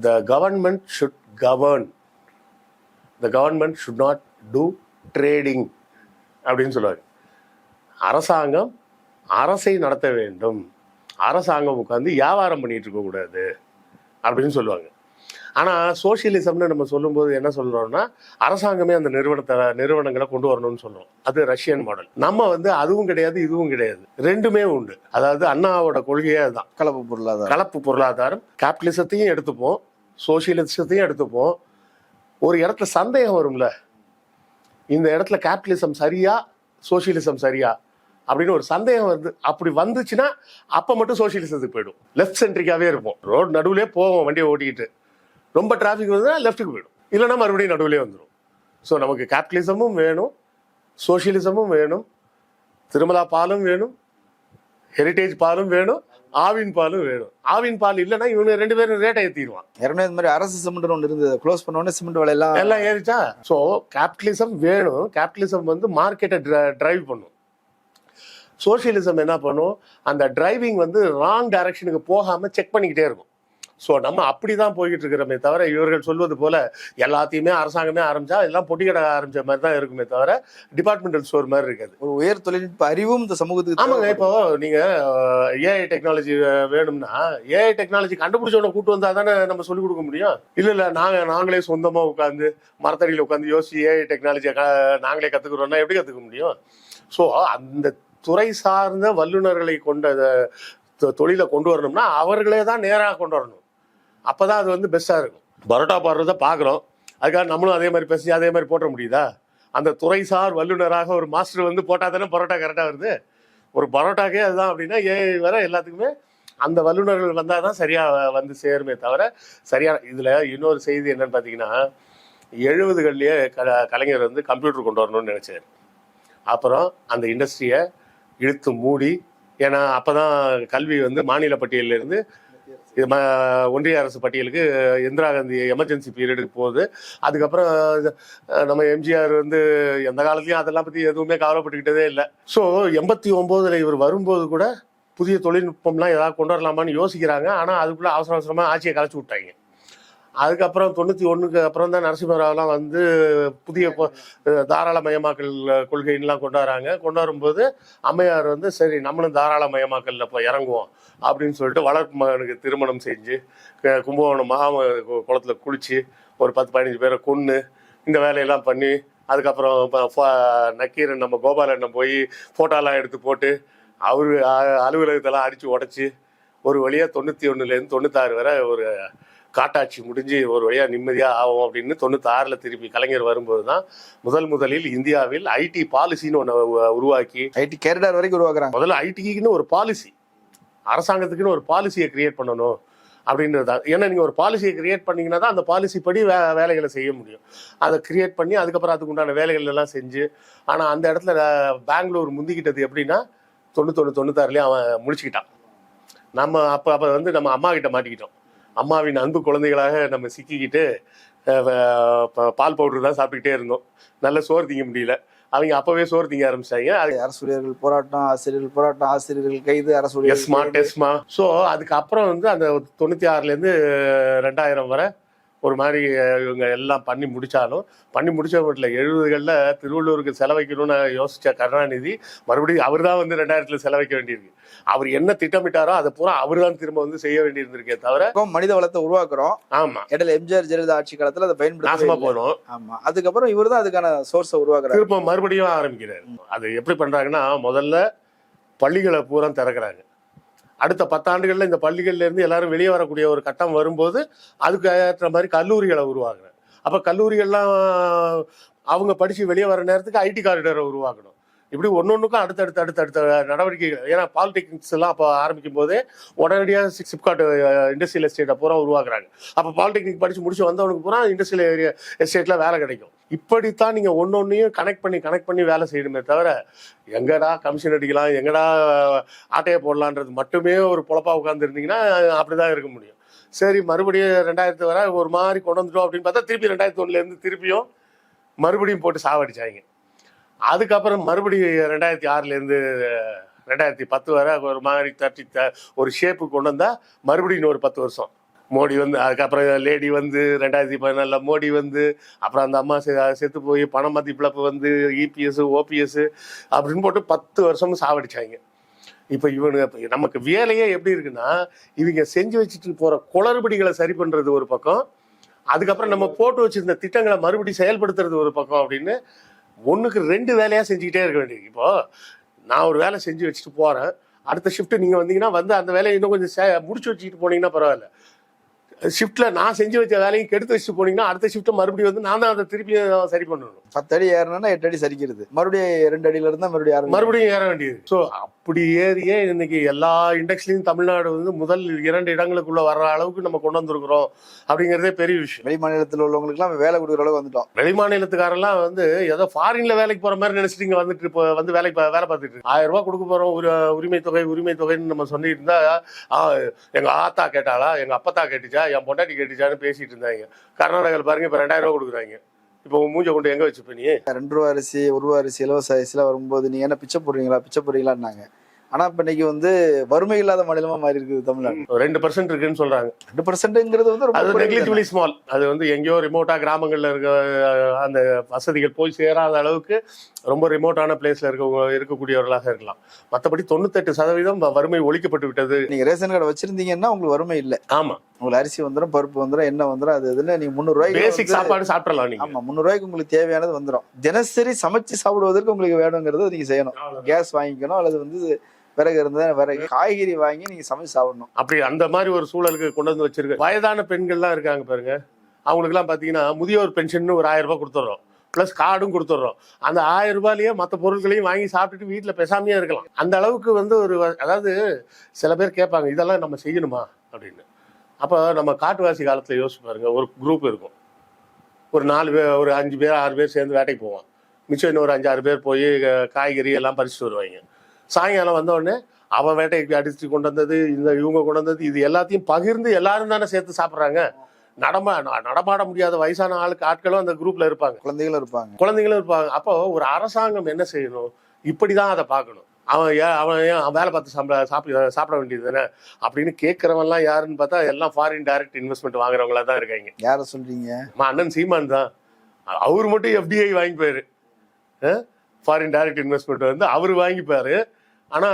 the government should govern the government should not do trading அப்படின்னு சொல்லுவாங்க அரசாங்கம் அரசை நடத்த வேண்டும். அரசாங்கம் உட்காந்து வியாபாரம் பண்ணிட்டு இருக்கக்கூடாது. அப்படின்னு சொல்லுவாங்க. ஆனால் சோஷியலிசம்னு நம்ம சொல்லும்போது என்ன சொல்கிறோம்னா அரசாங்கமே அந்த நிறுவனத்தை நிறுவனங்களை கொண்டு வரணும்னு சொல்கிறோம் அது ரஷ்யன் மாடல் நம்ம வந்து அதுவும் கிடையாது இதுவும் கிடையாது. ரெண்டுமே உண்டு. அதாவது அண்ணாவோட கொள்கையே அதுதான். கலப்பு பொருளாதாரம். கலப்பு பொருளாதாரம். கேபிட்டலிசத்தையும் எடுத்துப்போம். சோசியலிசத்தையும் எடுத்துப்போம். ஒரு இடத்துல சந்தேகம் வரும்ல? இந்த இடத்துல கேபிட்டலிசம் சரியா சோசியலிசம் சரியா? அப்படின்னு ஒரு சந்தேகம் வருது. அப்படி வந்துச்சுன்னா அப்போ மட்டும் சோசியலிசத்துக்கு போயிடும். லெஃப்ட் சென்ட்ரிக்காவே இருப்போம். ரோடு நடுவுலே போவோம் வண்டியை ஓட்டிக்கிட்டு. ரொம்ப டிராஃபிக் வந்ததுன்னா லெஃப்ட்டுக்கு போயிடும். இல்லைன்னா மறுபடியும் நடுவுலே வந்துடும் ஸோ நமக்கு கேபிட்டலிசமும் வேணும் சோசியலிசமும் வேணும் திருமலா பாலும் வேணும் ஹெரிட்டேஜ் பாலும் வேணும் ஆவின் பாலும் வேணும். ஆவின் பால் இல்லைன்னா இவங்க ரெண்டு பேரும் ரேட்டை ஏற்றிடுவான் ஏற்கனவே இந்த மாதிரி அரசு சிமெண்ட் ஒன்று இருந்தது. க்ளோஸ் பண்ண உடனே சிமெண்ட் விலையெல்லாம் எல்லாம் ஏறிச்சா? ஸோ கேபிட்டலிசம் வேணும். கேபிட்டலிசம் வந்து மார்க்கெட்டை டிரைவ் பண்ணும். சோஷியலிசம் என்ன பண்ணும்? அந்த டிரைவிங் வந்து ராங் டைரக்ஷனுக்கு போகாம செக் பண்ணிக்கிட்டே இருக்கும். ஸோ நம்ம அப்படி தான் போய்கிட்டு இருக்கிறோமே தவிர இவர்கள் சொல்வது போல எல்லாத்தையுமே அரசாங்கமே ஆரம்பிச்சா எல்லாம் பொட்டி கடை ஆரம்பிச்ச மாதிரி தான் இருக்குமே தவிர டிபார்ட்மெண்டல் ஸ்டோர் மாதிரி இருக்காது. ஒரு உயர் தொழில்நுட்ப அறிவும் இந்த சமூகத்துக்கு ஆமாங்க. இப்போ நீங்க ஏஐ டெக்னாலஜி வேணும்னா ஏஐ டெக்னாலஜி கண்டுபிடிச்சவன கூட்டு வந்தா தானே நம்ம சொல்லிக் கொடுக்க முடியும்? இல்ல இல்ல நாங்க நாங்களே சொந்தமா உட்காந்து மரத்தடியில் உட்காந்து யோசிச்சு ஏஐ டெக்னாலஜியை நாங்களே கத்துக்கிறோம்னா எப்படி கத்துக்க முடியும்? ஸோ அந்த துறை சார்ந்த வல்லுநர்களை கொண்ட தொ- தொழிலை கொண்டு வரணும்னா அவர்களே தான் நேராக கொண்டு வரணும். அப்பதான் அது வந்து பெஸ்டா இருக்கும். பரோட்டா பாடுறத பார்க்குறோம். அதுக்காக நம்மளும் அதே மாதிரி பேசி அதே மாதிரி போட்ட முடியுதா? அந்த துறைசார் வல்லுநராக ஒரு மாஸ்டர் வந்து போட்டால் தானே பரோட்டா கரெக்டாக வருது? ஒரு பரோட்டாக்கே அதுதான் அப்படின்னா ஏ வர எல்லாத்துக்குமே அந்த வல்லுநர்கள் வந்தால் தான் சரியாக வந்து சேருமே தவிர சரியான இதில் இன்னொரு செய்தி என்னன்னு பார்த்தீங்கன்னா எழுபதுகள்லேயே க கலைஞர் வந்து கம்ப்யூட்டர் கொண்டு வரணும்னு நினச்சார். அப்புறம் அந்த இண்டஸ்ட்ரியை இழுத்து மூடி ஏன்னா அப்போ தான் கல்வி வந்து மாநில பட்டியலிருந்து ஒன்றிய அரசு பட்டியலுக்கு இந்திரா காந்தி எமர்ஜென்சி பீரியடுக்கு போகுது. அதுக்கப்புறம் நம்ம எம்ஜிஆர் வந்து எந்த காலத்துலையும் அதெல்லாம் பற்றி எதுவுமே கவலைப்பட்டுக்கிட்டதே இல்லை. ஸோ எண்பத்தி ஒம்போதில் இவர் வரும்போது கூட புதிய தொழில்நுட்பம்லாம் ஏதாவது கொண்டு வரலாமான்னு யோசிக்கிறாங்க. ஆனால் அதுக்குள்ளே அவசர அவசரமாக ஆட்சியை கலைச்சி விட்டாங்க. அதுக்கப்புறம் தொண்ணூற்றி ஒன்றுக்கு அப்புறம் தான் நரசிம்மராவ்லாம் வந்து புதிய தாராளமயமாக்கல் கொள்கைன்லாம் கொண்டு வராங்க கொண்டு வரும்போது அம்மையார் வந்து சரி நம்மளும் தாராளமயமாக்கல்ல இப்போ இறங்குவோம் அப்படின்னு சொல்லிட்டு வளர்ப்பு மகனுக்கு திருமணம் செஞ்சு க- கும்பகோணம் மகா குளத்துல குளிச்சு ஒரு பத்து பதினஞ்சு பேரை கொன்று இந்த வேலையெல்லாம் பண்ணி அதுக்கப்புறம் இப்போ நக்கீரன் நம்ம கோபாலண்ணன் போய் ஃபோட்டோலாம் எடுத்து போட்டு அவர் அலுவலகத்தெல்லாம் அடித்து உடச்சி ஒரு வழியாக தொண்ணூற்றி ஒன்றுலேருந்து தொண்ணூத்தாறு வரை ஒரு காட்டாட்சி முடிஞ்சு ஒரு வழியாக நிம்மதியாக ஆகும் அப்படின்னு தொண்ணூத்தாறில் திருப்பி கலைஞர் வரும்போது தான் முதல் முதலில் இந்தியாவில் ஐடி பாலிசின்னு ஒன்று உருவாக்கி ஐடி கேரிடார் வரைக்கும் உருவாக்குறாங்க. முதல்ல ஐடிக்குன்னு ஒரு பாலிசி அரசாங்கத்துக்குன்னு ஒரு பாலிசியை கிரியேட் பண்ணணும் அப்படின்றது தான் ஏன்னா நீங்கள் ஒரு பாலிசியை கிரியேட் பண்ணீங்கன்னா தான் அந்த பாலிசி படி வே வேலைகளை செய்ய முடியும். அதை கிரியேட் பண்ணி அதுக்கப்புறம் அதுக்கு உண்டான வேலைகள் எல்லாம் செஞ்சு ஆனால் அந்த இடத்துல பெங்களூர் முந்திக்கிட்டது எப்படின்னா தொண்ணூத்தொன்று தொண்ணூத்தாறுலேயே அவன் முடிச்சுக்கிட்டான். நம்ம அப்போ அப்போ வந்து நம்ம அம்மா கிட்ட மாட்டிக்கிட்டோம். அம்மாவின் அன்பு குழந்தைகளாக நம்ம சிக்கிக்கிட்டு பால் பவுடர் தான் சாப்பிட்டுக்கிட்டே இருந்தோம். நல்ல சோறு திங்க முடியல. அவங்க அப்போவே சோறு திங்க ஆரம்பிச்சாங்க அது அரசு ஊழியர்கள் போராட்டம் ஆசிரியர்கள் போராட்டம் ஆசிரியர்கள் கைது அரசு ஊழியர்கள் எஸ்மா. டெஸ்மா ஸோ அதுக்கப்புறம் வந்து அந்த தொண்ணூற்றி ஆறுலேருந்து ரெண்டாயிரம் வரை ஒரு மாதிரி இவங்க எல்லாம் பண்ணி முடிச்சாலும் பண்ணி முடிச்ச மட்டும் எழுபதுகளில் திருவள்ளூருக்கு செலவைக்கணும்னு யோசிச்ச கருணாநிதி மறுபடியும் அவர் தான் வந்து ரெண்டாயிரத்துல செலவைக்க வேண்டியிருக்கு. அவர் என்ன திட்டமிட்டாரோ அதை பூரா அவர் தான் திரும்ப வந்து செய்ய வேண்டியிருந்திருக்கே தவிர மனித வளத்தை உருவாக்குறோம். ஆமா. இடையில எம்ஜிஆர் ஜெயலலிதா ஆட்சி காலத்துல அதை நாசமா பயன்படுத்த போனோம். ஆமா. அதுக்கப்புறம் இவர் தான் அதுக்கான சோர்ஸை உருவாக்குறாரு. திரும்ப மறுபடியும் ஆரம்பிக்கிறார். அது எப்படி பண்றாங்கன்னா முதல்ல பள்ளிகளை பூரா திறக்கிறாங்க. அடுத்த பத்தாண்டுகள்ல இந்த பள்ளிகள்ல இருந்து எல்லாரும் வெளியே வரக்கூடிய ஒரு கட்டம் வரும்போது அதுக்கு ஏற்ற மாதிரி கல்லூரிகளை உருவாக்குறேன். அப்ப கல்லூரிகள்லாம் அவங்க படிச்சு வெளியே வர நேரத்துக்கு ஐடி காரிடரை உருவாக்கணும். இப்படி ஒன்னொன்றுக்கும் அடுத்தடுத்து அடுத்தடுத்த நடவடிக்கைகள். ஏன்னா பாலிடெக்னிக்ஸ் எல்லாம் அப்போ ஆரம்பிக்கும் போதே உடனடியாக சிப்காட் இண்டஸ்ட்ரியல் எஸ்டேட்டை பூரா உருவாக்குறாங்க. அப்போ பாலிடெக்னிக் படிச்சு முடிச்சு வந்தவனுக்கு பூரா இண்டஸ்ட்ரியல் ஏரியா எஸ்டேட்ல வேலை கிடைக்கும். இப்படித்தான் நீங்க ஒன்னொன்னையும் கனெக்ட் பண்ணி கனெக்ட் பண்ணி வேலை செய்யணுமே தவிர எங்கடா கமிஷன் அடிக்கலாம் எங்கடா ஆட்டையை போடலான்றது மட்டுமே ஒரு பொழப்பா உட்கார்ந்து இருந்தீங்கன்னா அப்படிதான் இருக்க முடியும். சரி மறுபடியும் ரெண்டாயிரத்து வர ஒரு மாதிரி கொண்டு வந்துட்டோம் அப்படின்னு பார்த்தா திருப்பி ரெண்டாயிரத்தி ஒன்றுலேருந்து இருந்து திருப்பியும் மறுபடியும் போட்டு சாவடிச்சாங்க. அதுக்கப்புறம் மறுபடியும் ரெண்டாயிரத்தி ஆறுலேருந்து ரெண்டாயிரத்தி பத்து வரை ஒரு மாதிரி தட்டி த- ஒரு ஷேப்பு கொண்டு வந்தால் மறுபடியும் இன்னொரு பத்து வருஷம். மோடி வந்து அதுக்கப்புறம் லேடி வந்து ரெண்டாயிரத்தி பதினாலில் மோடி வந்து அப்புறம் அந்த அம்மா செ- செத்து போய் பண மதிப்பிழப்பு வந்து இபிஎஸ் ஓபிஎஸ் அப்படின்னு போட்டு பத்து வருஷமும் சாவடிச்சாங்க. இப்போ இவனு நமக்கு வேலையே எப்படி இருக்குன்னா இவங்க செஞ்சு வச்சுட்டு போகிற குளறுபடிகளை சரி பண்ணுறது ஒரு பக்கம் அதுக்கப்புறம் நம்ம போட்டு வச்சிருந்த திட்டங்களை மறுபடியும் செயல்படுத்துறது ஒரு பக்கம் அப்படின்னு ஒண்ணுக்கு ரெண்டு வேலையா செஞ்சுக்கிட்டே இருக்க வேண்டியது இப்போ நான் ஒரு வேலை செஞ்சு வச்சுட்டு போறேன். அடுத்த ஷிஃப்ட் நீங்க வந்தீங்கன்னா வந்து அந்த வேலையை இன்னும் கொஞ்சம் சே- முடிச்சு வச்சுக்கிட்டு போனீங்கன்னா பரவாயில்ல. ஷிஃப்ட்ல நான் செஞ்சு வச்ச வேலையும் கெடுத்து வச்சுட்டு போனீங்கன்னா அடுத்த ஷிஃப்ட் மறுபடியும் வந்து நான் தான் அதை திருப்பி சரி பண்ணணும். பத்து அடி ஏறணும்னா எட்டு அடி சரிக்கிறது. மறுபடியும் ரெண்டு அடியில இருந்தா மறுபடியும். மறுபடியும் ஏற வேண்டியது. ஸோ அப்படி ஏறியே இன்னைக்கு எல்லா இண்டெக்ஸ்லயும் தமிழ்நாடு வந்து முதல் இரண்டு இடங்களுக்குள்ள வர்ற அளவுக்கு நம்ம கொண்டு வந்திருக்கிறோம் அப்படிங்கிறதே பெரிய விஷயம். வெளி மாநிலத்தில் உள்ளவங்களுக்கு எல்லாம் வேலை கொடுக்குற அளவுக்கு வந்துட்டோம். வெளி மாநிலத்துக்காரெல்லாம் வந்து ஏதோ ஃபாரின்ல வேலைக்கு போற மாதிரி நினைச்சிட்டு இங்க வந்துட்டு இப்போ வந்து வேலைக்கு பா- வேலை பார்த்துட்டு இருக்கு. ஆயிரம் ரூபாய் கொடுக்க போறோம் ஒரு உரிமை தொகை உரிமை தொகைன்னு நம்ம சொல்லிட்டு இருந்தா எங்க ஆத்தா கேட்டாளா எங்க அப்பத்தா கேட்டுச்சா என் பொண்டாட்டி கேட்டுச்சான்னு பேசிட்டு இருந்தாங்க. கர்நாடகாவில் பாருங்க இப்ப ரெண்டாயிரம் ரூபாய் கொடுக்குறாங்க. இப்போ மூஞ்ச கொண்டு எங்க வச்சுப்ப நீ? ரெண்டு ரூபா அரிசி ஒரு ரூபா அரிசி இலவச அரிசிலாம் வரும்போது நீங்க என்ன பிச்சை போடுறீங்களா பிச்சை போடுறீங்களான்னாங்க. ஆனா இப்ப இன்னைக்கு வந்து வறுமை இல்லாத மாநிலமா மாறி இருக்குது தமிழ்நாடு ரெண்டு பர்சன்ட் இருக்குன்னு சொல்றாங்க. ரெண்டு பர்சன்ட்ங்கிறது வந்து அது. நெக்லிஜிபிளி ஸ்மால் அது வந்து எங்கேயோ ரிமோட்டா கிராமங்கள்ல இருக்க அந்த வசதிகள் போய் சேராத அளவுக்கு ரொம்ப ரிமோட்டான பிளேஸ்ல இருக்க இருக்கக்கூடியவர்களாக இருக்கலாம். மற்றபடி தொண்ணூத்தெட்டு சதவீதம் வறுமை ஒழிக்கப்பட்டு விட்டது. நீங்க ரேஷன் கார்டு வச்சிருந்தீங்கன்னா உங்களுக்கு வறுமை இல்ல. ஆமா. உங்களுக்கு அரிசி வந்துடும் பருப்பு வந்துடும் எண்ணெய் வந்துடும் அது இதுல நீங்க முந்நூறு ரூபாய்க்கு பேசிக் சாப்பாடு சாப்பிடலாம் நீங்க. ஆமா முந்நூறு ரூபாய்க்கு உங்களுக்கு தேவையானது வந்துடும் தினசரி சமைச்சு சாப்பிடுவதற்கு உங்களுக்கு வேணுங்கிறத நீங்க செய்யணும். கேஸ் வாங்கிக்கணும் அல்லது வந்து விறகு இருந்தா விறகு காய்கறி வாங்கி நீங்க சமைச்சு சாப்பிடணும். அப்படி அந்த மாதிரி ஒரு சூழலுக்கு கொண்டு வந்து வச்சிருக்க. வயதான பெண்கள்லாம் இருக்காங்க பாருங்க. அவங்களுக்குலாம் பாத்தீங்கன்னா முதியோர் பென்ஷன் ஒரு ஆயிரம் ரூபாய் கொடுத்துட்றோம் ப்ளஸ் கார்டும் கொடுத்துட்றோம் அந்த ஆயிரம் ரூபாயிலேயே மற்ற பொருட்களையும் வாங்கி சாப்பிட்டுட்டு வீட்டில் பேசாமையே இருக்கலாம். அந்த அளவுக்கு வந்து ஒரு அதாவது சில பேர் கேட்பாங்க இதெல்லாம் நம்ம செய்யணுமா? அப்படின்னு. அப்போ நம்ம காட்டுவாசி காலத்தில் யோசிச்சு பாருங்க ஒரு குரூப் இருக்கும். ஒரு நாலு பேர் ஒரு அஞ்சு பேர் ஆறு பேர் சேர்ந்து வேட்டைக்கு போவோம். மிச்சம் இன்னும் ஒரு அஞ்சு ஆறு பேர் போய் காய்கறி எல்லாம் பறிச்சுட்டு வருவாங்க. சாயங்காலம் வந்த உடனே அவன் வேட்டைக்கு அடிச்சு கொண்டு வந்தது இந்த இவங்க கொண்டு வந்தது இது எல்லாத்தையும் பகிர்ந்து எல்லாரும் தானே சேர்த்து சாப்பிட்றாங்க. நடமா நடமாட முடியாத வயசான ஆளுக்கு ஆட்களும் அந்த குரூப்ல இருப்பாங்க. குழந்தைகளும் இருப்பாங்க. குழந்தைங்களும் இருப்பாங்க. அப்போ ஒரு அரசாங்கம் என்ன செய்யணும்? இப்படிதான் அதை பார்க்கணும். அவன் ஏன் அவன் ஏன் வேலை பார்த்து சாப்பிட சாப்பிட சாப்பிட வேண்டியது தானே? அப்படின்னு கேட்கறவன்லாம் யாருன்னு பார்த்தா எல்லாம் ஃபாரின் டைரக்ட் இன்வெஸ்ட்மெண்ட் வாங்குறவங்களா தான் இருக்காங்க. யார சொல்றீங்க? அம்மா, அண்ணன் சீமான் தான். அவர் மட்டும் எஃப்டிஐ வாங்கிப்பாரு ஃபாரின் டைரக்ட் இன்வெஸ்ட்மெண்ட் வந்து அவர் வாங்கிப்பாரு ஆனா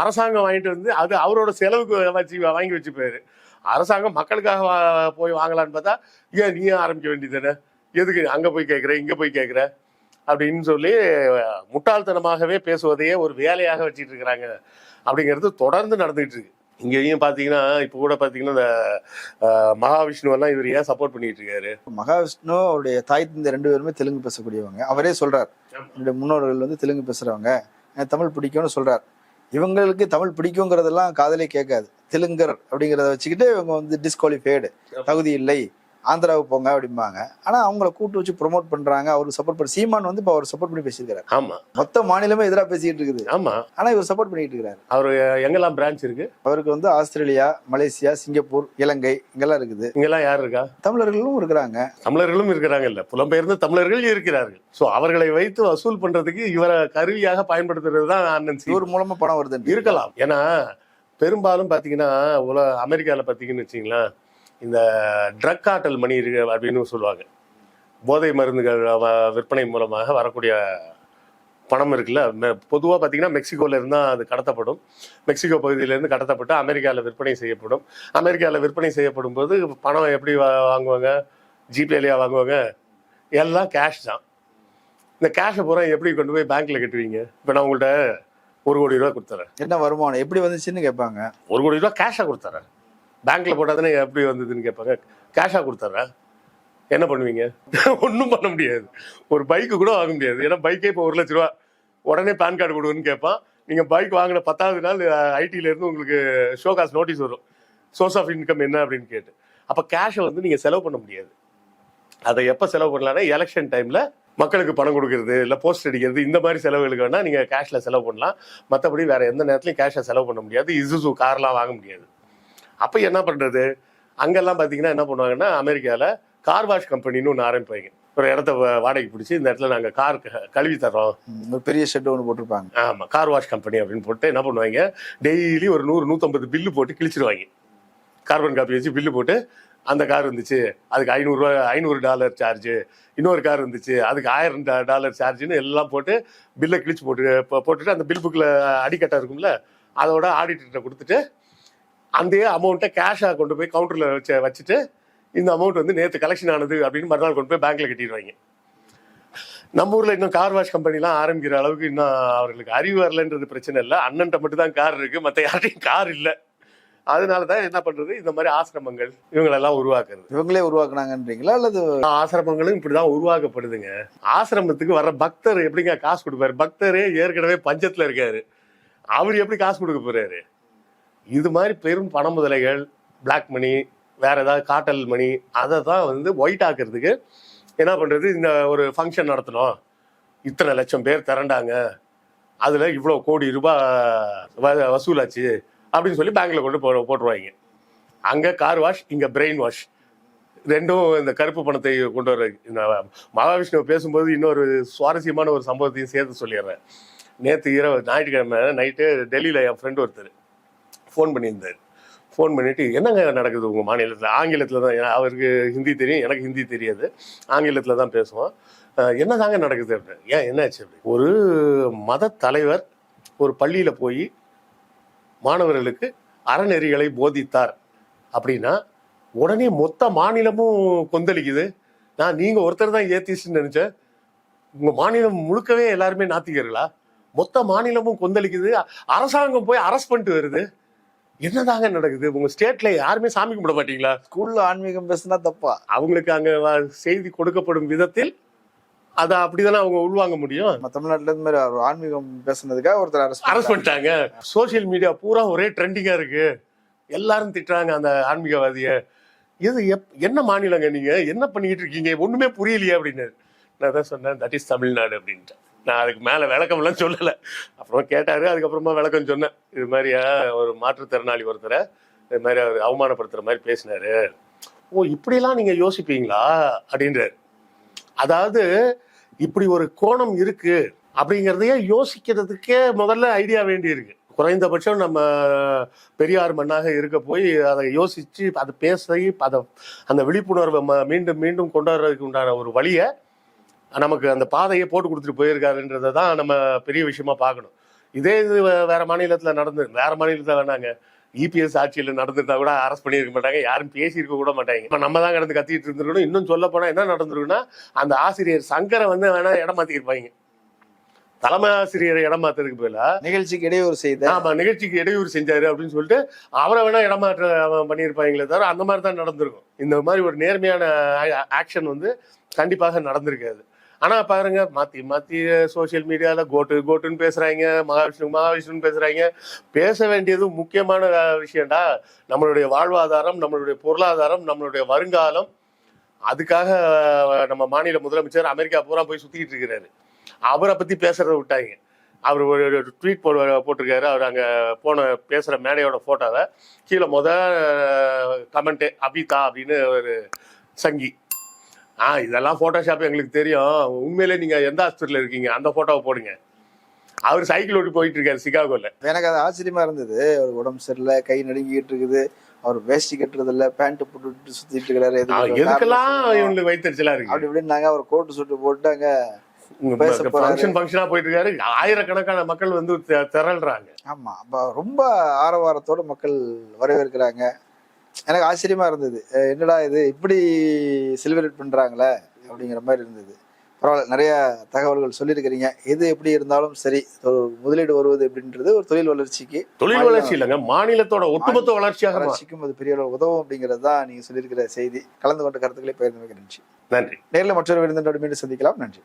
அரசாங்கம் வாங்கிட்டு வந்து அது அவரோட செலவுக்கு வச்சு வாங்கி வச்சுப்பாரு அரசாங்கம் மக்களுக்காக போய் வாங்கலான்னு பார்த்தா ஏன் நீ ஆரம்பிக்க வேண்டியது எதுக்கு அங்க போய் கேட்குற இங்க போய் கேட்குற? அப்படின்னு சொல்லி முட்டாள்தனமாகவே பேசுவதையே ஒரு வேலையாக வச்சிட்டு இருக்கிறாங்க. அப்படிங்கிறது தொடர்ந்து நடந்துகிட்டு இருக்கு. இங்கேயும் பார்த்தீங்கன்னா இப்போ கூட பார்த்தீங்கன்னா இந்த மகாவிஷ்ணுவெல்லாம் இவர் ஏன் சப்போர்ட் பண்ணிட்டு இருக்காரு? மகாவிஷ்ணு அவருடைய தாய் தந்தை ரெண்டு பேருமே தெலுங்கு பேசக்கூடியவங்க. அவரே சொல்றார். என்னுடைய முன்னோர்கள் வந்து தெலுங்கு பேசுறவங்க. தமிழ் பிடிக்கும்னு சொல்றார். இவங்களுக்கு தமிழ் பிடிக்குங்கிறதெல்லாம் காதலே கேட்காது. தெலுங்கர் அப்படிங்கிறத வச்சுக்கிட்டு இவங்க வந்து டிஸ்குவாலிஃபைடு தகுதி இல்லை. ஆந்திராவுக்கு போங்க அப்படிம்பாங்க. ஆனா அவங்கள கூட்டு வச்சு ப்ரோமோட் பண்றாங்க. அவருக்கு சப்போர்ட் பண்ணி சீமான் வந்து இப்போ அவர் சப்போர்ட் பண்ணி பேசியிருக்காரு. ஆமா. மொத்த மாநிலமே எதிராக பேசிக்கிட்டு இருக்குது. ஆமா. ஆனா இவர் சப்போர்ட் பண்ணிட்டு இருக்காரு. அவர் எங்கெல்லாம் பிரான்ச் இருக்கு? அவருக்கு வந்து ஆஸ்திரேலியா மலேசியா சிங்கப்பூர் இலங்கை இங்கெல்லாம் இருக்குது. இங்கெல்லாம் யார் இருக்கா? தமிழர்களும் இருக்கிறாங்க. தமிழர்களும் இருக்கிறாங்க இல்ல. புலம்பெயர்ந்த தமிழர்கள் இருக்கிறார்கள். சோ அவர்களை வைத்து வசூல் பண்றதுக்கு இவரை கருவியாக பயன்படுத்துறது தான் அண்ணன். இவர் மூலமா பணம் வருது இருக்கலாம். ஏன்னா பெரும்பாலும் பாத்தீங்கன்னா உல அமெரிக்கால பாத்தீங்கன்னு வச்சுங்களேன் இந்த ட்ரக் காட்டல் மணி இருக்கு அப்படின்னு சொல்லுவாங்க. போதை மருந்துகள் விற்பனை மூலமாக வரக்கூடிய பணம் இருக்குல்ல பொதுவாக பார்த்தீங்கன்னா மெக்சிகோல இருந்து தான் அது கடத்தப்படும். மெக்சிகோ பகுதியிலேருந்து கடத்தப்பட்டு அமெரிக்காவில் விற்பனை செய்யப்படும். அமெரிக்காவில் விற்பனை செய்யப்படும் போது பணம் எப்படி வாங்குவாங்க? ஜிபேலையா வாங்குவாங்க? எல்லாம் கேஷ் தான். இந்த கேஷை பூரா எப்படி கொண்டு போய் பேங்க்ல கட்டுவீங்க? இப்போ நான் உங்கள்கிட்ட ஒரு கோடி ரூபா கொடுத்துறேன். என்ன வருமானம்? எப்படி வந்துச்சுன்னு கேட்பாங்க ஒரு கோடி ரூபா கேஷாக கொடுத்துறேன். பேங்க்ல போட்டாதானே எப்படி வந்ததுன்னு கேட்பாங்க. கேஷாக கொடுத்துட்றேன் என்ன பண்ணுவீங்க? ஒன்றும் பண்ண முடியாது. ஒரு பைக்கு கூட வாங்க முடியாது. ஏன்னா பைக்கே இப்போ ஒரு லட்ச ரூபா. உடனே பேன் கார்டு கொடுன்னு கேட்பான். நீங்கள் பைக் வாங்கின பத்தாவது நாள் ஐடில இருந்து உங்களுக்கு ஷோ காசு நோட்டீஸ் வரும். சோர்ஸ் ஆஃப் இன்கம் என்ன அப்படின்னு கேட்டு. அப்போ கேஷை வந்து நீங்கள் செலவு பண்ண முடியாது. அதை எப்போ செலவு பண்ணலாம்னா எலெக்ஷன் டைமில் மக்களுக்கு பணம் கொடுக்கறது இல்லை போஸ்ட் அடிக்கிறது இந்த மாதிரி செலவுகளுக்கு வேணால் நீங்கள் கேஷில் செலவு பண்ணலாம். மற்றபடி வேற எந்த நேரத்துலையும் கேஷை செலவு பண்ண முடியாது. இசுசு கார்லாம் வாங்க முடியாது. அப்போ என்ன பண்ணுறது அங்கெல்லாம் பார்த்தீங்கன்னா என்ன பண்ணுவாங்கன்னா அமெரிக்காவில் கார் வாஷ் கம்பெனின்னு ஒன்று ஆரம்பிப்பாங்க. ஒரு இடத்த வா- வாடகைக்கு பிடிச்சி இந்த இடத்துல நாங்கள் கார் கழுவி தர்றோம். ஒரு பெரிய ஷெட் ஒன்று போட்டிருப்பாங்க. ஆமாம் கார் வாஷ் கம்பெனி அப்படின்னு போட்டு என்ன பண்ணுவாங்க? டெய்லி ஒரு நூறு நூற்றம்பது பில்லு போட்டு கிழிச்சிருவாங்க. கார்பன் காப்பி வச்சு பில்லு போட்டு அந்த கார் இருந்துச்சு அதுக்கு ஐநூறுரூவா ஐநூறு டாலர் சார்ஜு இன்னொரு கார் இருந்துச்சு அதுக்கு ஆயிரம் டாலர் சார்ஜுன்னு எல்லாம் போட்டு பில்லை கிழிச்சு போட்டு போட்டுட்டு அந்த பில் புக்கில் அடிக்கட்டை இருக்கும்ல அதோட ஆடிட்டர்கிட்ட கொடுத்துட்டு அந்த அமௌண்ட்டை கேஷாக கொண்டு போய் கவுண்டரில் வச்சு வச்சுட்டு இந்த அமௌண்ட் வந்து நேற்று கலெக்ஷன் ஆனது அப்படின்னு மறுநாள் கொண்டு போய் பேங்க்ல கட்டிடுவாங்க. நம்ம ஊர்ல இன்னும் கார் வாஷ் கம்பெனிலாம் ஆரம்பிக்கிற அளவுக்கு இன்னும் அவர்களுக்கு அறிவு வரலன்றது பிரச்சனை இல்லை. அண்ணன்ட்ட மட்டும் தான் கார் இருக்கு. மற்ற யார்ட்டையும் கார் இல்லை. அதனால தான் என்ன பண்றது? இந்த மாதிரி ஆசிரமங்கள் இவங்களெல்லாம் உருவாக்குறது. இவங்களே உருவாக்குனாங்கன்றீங்களா அல்லது ஆசிரமங்களும் இப்படிதான் உருவாக்கப்படுதுங்க. ஆசிரமத்துக்கு வர்ற பக்தர் எப்படிங்க காசு கொடுப்பாரு? பக்தரே ஏற்கனவே பஞ்சத்துல இருக்காரு. அவர் எப்படி காசு கொடுக்க போறாரு? இது மாதிரி பெரும் பண முதலைகள் பிளாக் மணி வேற ஏதாவது காட்டல் மணி அதை தான் வந்து ஒயிட் ஆக்குறதுக்கு என்ன பண்ணுறது இந்த ஒரு ஃபங்க்ஷன் நடத்தணும். இத்தனை லட்சம் பேர் திரண்டாங்க. அதில் இவ்வளோ கோடி ரூபாய் வசூலாச்சு அப்படின்னு சொல்லி பேங்கில் கொண்டு போ போட்டுருவாங்க. அங்கே கார் வாஷ் இங்கே பிரெயின் வாஷ் ரெண்டும் இந்த கருப்பு பணத்தை கொண்டு வர இந்த மகாவிஷ்ணு பேசும்போது இன்னொரு சுவாரஸ்யமான ஒரு சம்பவத்தையும் சேர்த்து சொல்லிடுறேன். நேற்று இரவு ஞாயிற்றுக்கிழமை நைட்டு டெல்லியில் என் ஃப்ரெண்டு ஒருத்தர். ஃபோன் பண்ணியிருந்தார். ஃபோன் பண்ணிட்டு என்னங்க நடக்குது உங்கள் மாநிலத்தில்? ஆங்கிலத்தில் தான் அவருக்கு ஹிந்தி தெரியும் எனக்கு ஹிந்தி தெரியாது. ஆங்கிலத்தில் தான் பேசுவோம். என்ன தாங்க நடக்குது? அப்படின்னு ஏன் என்னாச்சு? அப்படி. ஒரு மத தலைவர் ஒரு பள்ளியில் போய் மாணவர்களுக்கு அறநெறிகளை போதித்தார். அப்படின்னா உடனே மொத்த மாநிலமும் கொந்தளிக்குது. நான் நீங்கள் ஒருத்தர் தான் ஏத்திஸ்ன்னு நினச்சேன். உங்கள் மாநிலம் முழுக்கவே எல்லாருமே நாத்திகர்களா? மொத்த மாநிலமும் கொந்தளிக்குது. அரசாங்கம் போய் அரெஸ்ட் பண்ணிட்டு வருது. என்னதாங்க நடக்குது? உங்க ஸ்டேட்ல யாருமே சாமி கும்பிட மாட்டீங்களா? ஸ்கூல்ல ஆன்மீகம் பேசுனா தப்பா. அவங்களுக்கு அங்க செய்தி கொடுக்கப்படும் விதத்தில் அதை அப்படிதானே அவங்க உள்வாங்க முடியும்? நம்ம தமிழ்நாட்டுல இந்த மாதிரி ஆன்மீகம் பேசுனதுக்காக ஒருத்தர் அரெஸ்ட் பண்ணிட்டாங்க. சோஷியல் மீடியா பூரா ஒரே ட்ரெண்டிங்கா இருக்கு. எல்லாரும் திட்டுறாங்க அந்த ஆன்மீகவாதிய. இது எப் என்ன மாநிலங்க நீங்க? என்ன பண்ணிக்கிட்டு இருக்கீங்க? ஒண்ணுமே புரியலையே அப்படின்னு. நான் தான் சொன்னேன் தட் இஸ் தமிழ்நாடு அப்படின்ட்டு. நான் அதுக்கு மேல விளக்கம்லாம் சொல்லலை. அப்புறம் கேட்டாரு அதுக்கப்புறமா விளக்கம் சொன்னேன். இது மாதிரியா ஒரு மாற்றுத்திறனாளி ஒருத்தரை இது மாதிரி அவர் அவமானப்படுத்துற மாதிரி பேசினாரு. ஓ இப்படிலாம் நீங்க யோசிப்பீங்களா? அப்படின்றாரு. அதாவது இப்படி ஒரு கோணம் இருக்கு அப்படிங்கிறதையே யோசிக்கிறதுக்கே முதல்ல ஐடியா வேண்டி இருக்கு குறைந்தபட்சம் நம்ம பெரியார் மண்ணாக இருக்க போய் அதை யோசிச்சு அதை பேசி அதை அந்த விழிப்புணர்வை ம- மீண்டும் மீண்டும் கொண்டு வர்றதுக்கு உண்டான ஒரு வழியை நமக்கு அந்த பாதையை போட்டு கொடுத்துட்டு போயிருக்காருன்றதை தான் நம்ம பெரிய விஷயமா பார்க்கணும். இதே இது வேற மாநிலத்தில் நடந்து வேற மாநிலத்தில் வேணாங்க. இபிஎஸ் ஆட்சியில் நடந்திருந்தா கூட அரெஸ்ட் பண்ணியிருக்க மாட்டாங்க. யாரும் பேசியிருக்க கூட மாட்டாங்க. இப்ப நம்ம தான் கிடந்து கத்திட்டு இருந்திருக்கணும். இன்னும் சொல்ல போனா என்ன நடந்திருக்குன்னா அந்த ஆசிரியர் சங்கரை வந்து வேணா இடம் மாத்திருப்பாங்க. தலைமை ஆசிரியரை இடம் மாத்துறதுக்கு பதிலா நிகழ்ச்சிக்கு இடையூறு செய்த ஆமா நிகழ்ச்சிக்கு இடையூறு செஞ்சாரு அப்படின்னு சொல்லிட்டு அவரை வேணா இடமாற்ற பண்ணியிருப்பாங்களே தவிர அந்த மாதிரி தான் நடந்திருக்கும். இந்த மாதிரி ஒரு நேர்மையான ஆக்ஷன் வந்து கண்டிப்பாக நடந்திருக்காது. ஆனா பாருங்க மாற்றி மாற்றி சோஷியல் மீடியால கோட்டு கோட்டுன்னு பேசுறாங்க மகாவிஷ்ணு மகாவிஷ்ணுன்னு பேசுறாங்க. பேச வேண்டியது முக்கியமான விஷயம்டா. நம்மளுடைய வாழ்வாதாரம் நம்மளுடைய பொருளாதாரம் நம்மளுடைய வருங்காலம். அதுக்காக நம்ம மாநில முதலமைச்சர் அமெரிக்கா பூரா போய் சுத்திட்டு இருக்கிறாரு. அவரை பத்தி பேசுறத விட்டாங்க. அவர் ஒரு ட்வீட் போ போட்டிருக்காரு. அவர் அங்கே போன பேசுகிற மேடையோட ஃபோட்டோவை கீழே முத கமெண்ட்டு அபிதா அப்படின்னு ஒரு சங்கி. ஆ இதெல்லாம் ஃபோட்டோஷாப் எங்களுக்கு தெரியும். உண்மையிலே நீங்கள் எந்த ஹாஸ்பிட்டலில் இருக்கீங்க? அந்த ஃபோட்டோவை போடுங்க. அவர் சைக்கிள் ஓட்டி போயிட்டு இருக்காரு சிகாகோவில் எனக்கு அது ஆச்சரியமா இருந்தது. ஒரு உடம்பு சரியில்லை கை நடுங்கிட்டு இருக்குது. அவர் வேஷ்டி கட்டுறது இல்ல பேண்ட் போட்டுட்டு சுத்திட்டு இருக்கிறாரு எதுக்கெல்லாம். இவங்களுக்கு வைத்தறிச்சலா இருக்கு அப்படி இப்படின்னாங்க. அவர் கோட்டு சுட்டு போட்டு போறாரு. ஃபங்க்ஷன் ஃபங்க்ஷனா போயிட்டு இருக்காரு ஆயிரக்கணக்கான மக்கள் வந்து திரள்றாங்க. ஆமா. அப்ப ரொம்ப ஆரவாரத்தோட மக்கள் வரவேற்கிறாங்க. எனக்கு ஆச்சரியமா இருந்தது. என்னடா இது? இப்படி செலிப்ரேட் பண்றாங்களே? அப்படிங்கிற மாதிரி இருந்தது. பரவாயில்ல நிறைய தகவல்கள் சொல்லியிருக்கிறீங்க. எது எப்படி இருந்தாலும் சரி முதலீடு வருவது அப்படின்றது ஒரு தொழில் வளர்ச்சிக்கு தொழில் வளர்ச்சி இல்லைங்க மாநிலத்தோட ஒட்டுமொத்த வளர்ச்சியாக வளர்ச்சிக்கும் அது பெரிய அளவு உதவும் அப்படிங்கிறது தான் நீங்க சொல்லியிருக்கிற செய்தி. கலந்து கொண்ட கருத்துக்களை பகிர்ந்து நன்றி. நன்றி. நேரில் மற்றொரு விருந்தினோடு மீண்டும் சந்திக்கலாம். நன்றி.